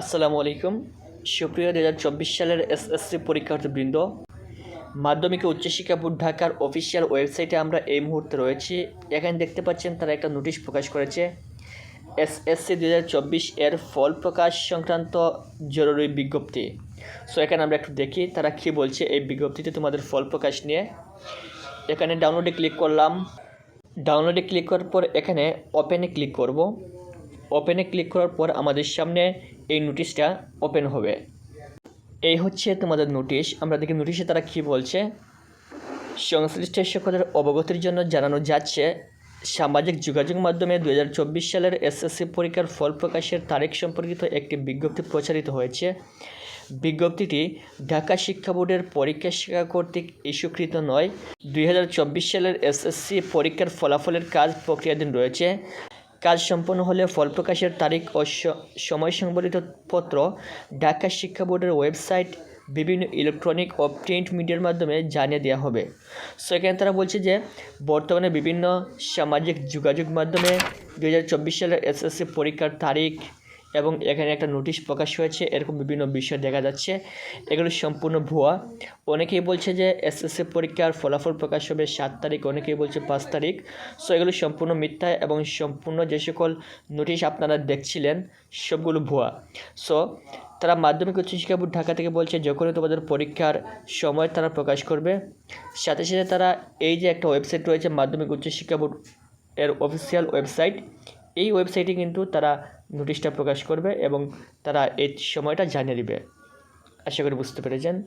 আসসালামু আলাইকুম। সুপ্রিয় দু হাজার চব্বিশ সালের এসএসসি পরীক্ষার্থীবৃন্দ, মাধ্যমিক উচ্চশিক্ষা বোর্ড ঢাকার অফিসিয়াল ওয়েবসাইটে আমরা এই মুহূর্তে রয়েছি। এখানে দেখতে পাচ্ছেন তারা একটা নোটিশ প্রকাশ করেছে। এসএসসি দু হাজার চব্বিশ এর ফল প্রকাশ সংক্রান্ত জরুরি বিজ্ঞপ্তি। সো এখানে আমরা একটু দেখি তারা কী বলছে এই বিজ্ঞপ্তিতে তোমাদের ফল প্রকাশ নিয়ে। এখানে ডাউনলোডে ক্লিক করলাম। ডাউনলোডে ক্লিক করার পর এখানে ওপেনে ক্লিক করব। ওপেনে ক্লিক করার পর আমাদের সামনে এই নোটিশটা ওপেন হবে। এই হচ্ছে তোমাদের নোটিশ আমরা দেখি নোটিশে তারা কী বলছে? সংশ্লিষ্ট সকলের অবগতির জন্য জানানো যাচ্ছে, সামাজিক যোগাযোগ মাধ্যমে দুই হাজার চব্বিশ সালের এসএসসি পরীক্ষার ফল প্রকাশের তারিখ সম্পর্কিত একটি বিজ্ঞপ্তি প্রচারিত হয়েছে। বিজ্ঞপ্তিটি ঢাকা শিক্ষা বোর্ডের পরীক্ষা শিক্ষা কর্তৃক ইস্যুকৃত নয়। দুই সালের এসএসসি পরীক্ষার ফলাফলের কাজ প্রক্রিয়াধীন রয়েছে। কাজ সম্পন্ন হলে ফল প্রকাশের তারিখ ও সময় সংবলিত পত্র ঢাকা শিক্ষা বোর্ডের ওয়েবসাইট, বিভিন্ন ইলেকট্রনিক ও প্রিন্ট মিডিয়ার মাধ্যমে জানিয়ে দেওয়া হবে। সো এখানে তারা বলছে যে, বর্তমানে বিভিন্ন সামাজিক যোগাযোগ মাধ্যমে দু হাজার চব্বিশ সালের এসএসসি পরীক্ষার তারিখ এবং এখানে একটা নোটিশ প্রকাশ হয়েছে। এরকম বিভিন্ন বিষয় দেখা যাচ্ছে। এগুলো সম্পূর্ণ ভুয়া। অনেকেই বলছে যে এসএসসি পরীক্ষার ফলাফল প্রকাশ হবে সাত তারিখ, অনেকেই বলছে পাঁচ তারিখ। সো এগুলো সম্পূর্ণ মিথ্যা এবং সম্পূর্ণ যে সকল নোটিশ আপনারা দেখছিলেন, সবগুলো ভুয়া। সো তারা মাধ্যমিক উচ্চশিক্ষা বোর্ড ঢাকা থেকে বলছে, যখনই তোমাদের পরীক্ষার সময় তারা প্রকাশ করবে। সাথে সাথে তারা এই যে একটা ওয়েবসাইট রয়েছে, মাধ্যমিক উচ্চশিক্ষা বোর্ড এর অফিসিয়াল ওয়েবসাইট এই ওয়েবসাইটে কিন্তু তারা নোটিশটা প্রকাশ করবে এবং তারা এই সময়টা জানিয়ে দিবে। আশা করি বুঝতে পেরেছেন।